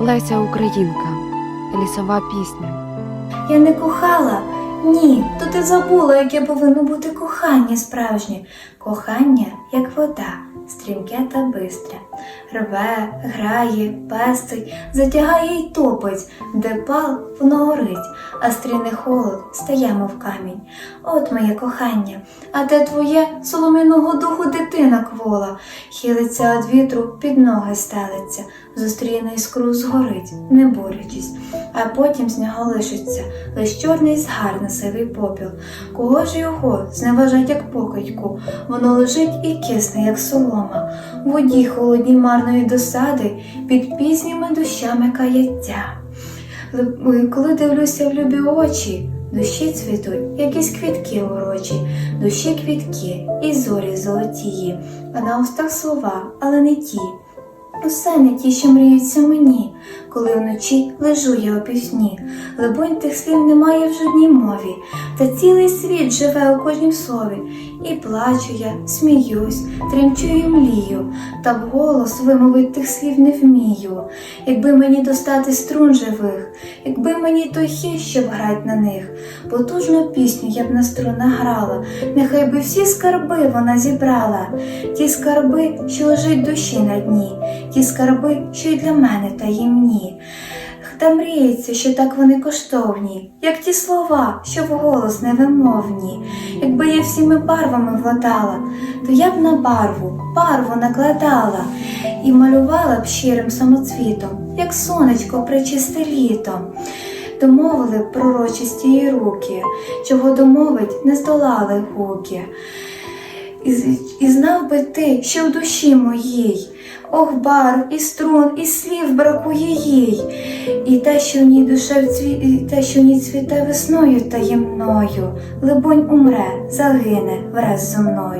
Леся Українка. Лісова пісня. Я не кохала? Ні, то ти забула, яке повинно бути кохання справжнє. Кохання, як вода, стрімке та бистре. Рве, грає, пестить, затягає й топить, де пал, воно горить, а стріне холод стає, мов камінь. От моє кохання, а де твоє солом'яного духу дитина квола, хилиться від вітру, під ноги стелиться, зустріне іскру згорить, не борючись, а потім з нього лишиться лиш чорний згар на сивий попіл. Кого ж його зневажать, як покидьку, воно лежить і кисне, як солома, у воді холодній марної досади, під пізніми дощами каяття. Коли дивлюся в любі очі, душі цвітуть, якісь квітки урочі, душі квітки і зорі золотії, а на устах слова, але не ті. Усе не ті, що мріються мені, коли вночі лежу я у пісні. Либонь тих слів немає в жодній мові, та цілий світ живе у кожнім слові. І плачу я, сміюсь, тремчу і млію, та вголос вимовить тих слів не вмію. Якби мені достати струн живих, якби мені той хіл, щоб грать на них, потужну пісню я б на струнах грала, нехай би всі скарби вона зібрала, ті скарби, що лежать душі на дні, ті скарби, що й для мене таємні. Та мріється, що так вони коштовні, як ті слова, що вголос невимовні. Якби я всіми барвами владала, то я б на барву, барву накладала і малювала б щирим самоцвітом, як сонечко причисте літом. Домовили б пророчисті її руки, чого домовить, не здолали гуки. І, і знав би ти, що в душі моїй, ох, бар, і струн, і слів бракує їй, і те, що в ній душа вцві... і те, що в ній цвіте весною таємною, либонь умре, загине враз зо мною.